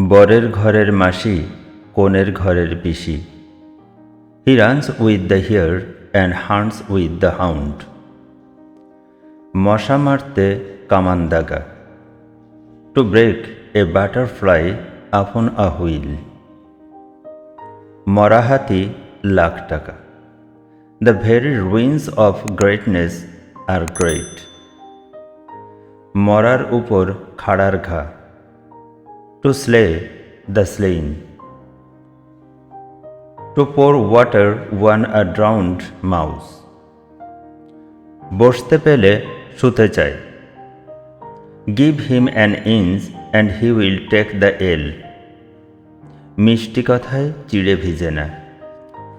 বরের ঘরের মাসি, কনের ঘরের পিসি। He runs with the hare and hunts with the hound মশা মারতে কামান দাগা। টু ব্রেক এ বাটারফ্লাই আপন আ হুইল মরা হাতি লাখ টাকা। The very ruins of greatness are great মরার উপর খাড়ার ঘা। To slay the slain to pour water on a drowned mouse বসতে পেলে শুতে চায় give him an inch and he will take the ell মিষ্টি কথায় চিড়ে ভিজে না।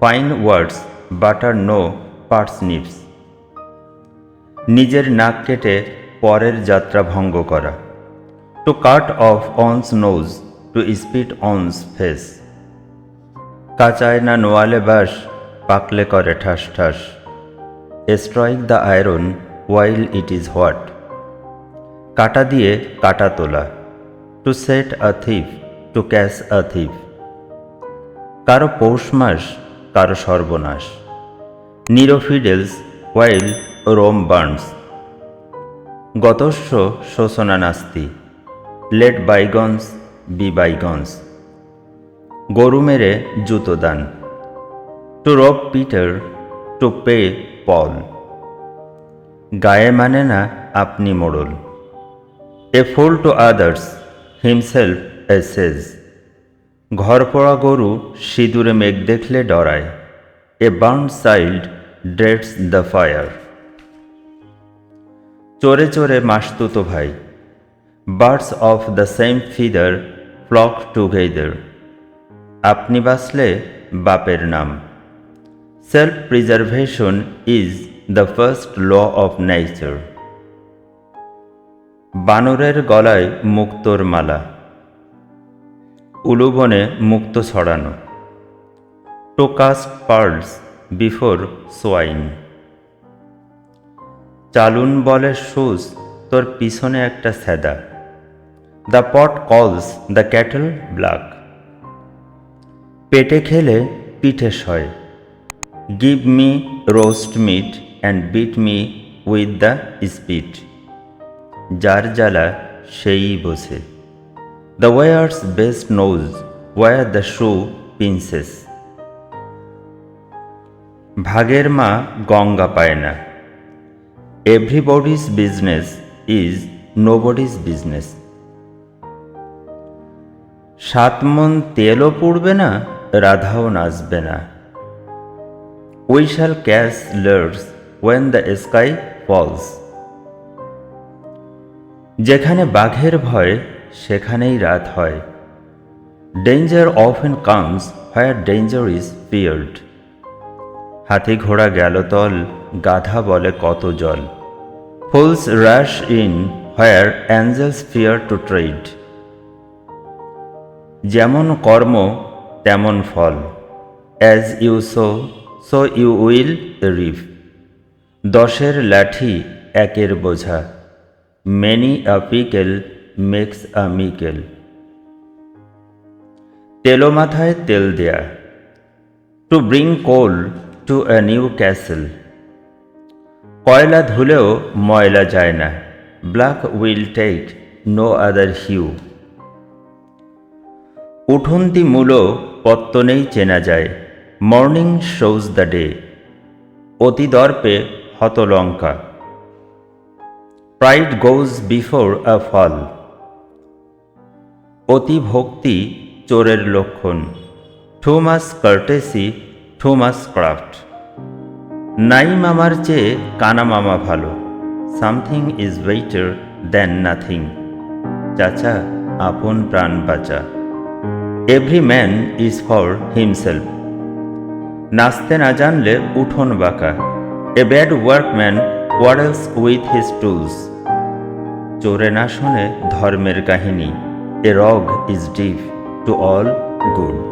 Fine words butter no parsnips নিজের নাক কেটে পরের যাত্রা ভঙ্গ করা। To cut off one's nose to spite one's face কাঁচায় না নোয়ালে বাস পাকলে করে ঠাস ঠাস। Strike the iron while it is hot কাটা দিয়ে কাটা তোলা। To set a thief to catch a thief কারও পৌষ মাস, কারও সর্বনাশ। Nero fiddles while Rome burns গতস্য শোষণা নাস্তি লেট বাইগনস, বি বাইগনস। গরু মেরে জুতো দান। টু রব পিটার, টু পে পল। গায়ে মানে না আপনি মোড়ল। A fool to others, himself a sage. ঘর পড়া গরু সিঁদুরে মেঘ দেখলে ডরায়। A burnt child dreads the fire. চোরে চোরে মাসতুতো ভাই। Birds of the same feather flock together আপনি বাঁচলে বাপের নাম। Self preservation is the first law of nature বানরের গলায় মুক্তোর মালা। উলুবনে মুক্ত ছড়ানো। To cast pearls before swine চালুন বলে সুস তোর পিছনে একটা স্যাদা দ্য পট কলস দ্য ক্যাটল ব্ল্যাক পেটে খেলে পিঠে সয়। Give me roast meat and beat me with the spit যার জ্বালা সেই বসে the wearer best knows where the shoe pinches ভাগের মা গঙ্গা পায় না। Everybody's business is nobody's business সাত মন তেলও পুড়বে না, রাধাও নাচবে না। We shall catch larks when the sky falls যেখানে বাঘের ভয়, সেখানেই রাত হয়। Danger often comes where danger is feared হাতি ঘোড়া গেল তল, গাধা বলে কত জল। Fools rush in where angels fear to tread যেমন কর্ম, তেমন ফল। As you sow so you will reap দশের লাঠি, একের বোঝা। Many a pickle makes a mickle তেলো মাথায় তেল দেয়া। To bring coal to a Newcastle কয়লা ধুলেও ময়লা যায় না। Black will take no other hue উঠন্তি মূলো পত্তনেই চেনা যায়। Morning shows the day. অতি দর্পে হতলঙ্কা। প্রাইড গোজ বিফোর আ ফল। অতি ভক্তি চোরের লক্ষণ। Too much courtesy, too much craft. নাই মামার চেয়ে কানা মামা ভালো। Something is better than nothing. চাচা, আপন প্রাণ বাঁচা। Every man is for himself নাচতে না জানলে উঠোন বাঁকা। A bad workman quarrels with his tools চোরে না শোনে ধর্মের কাহিনী। A rogue is deaf to all good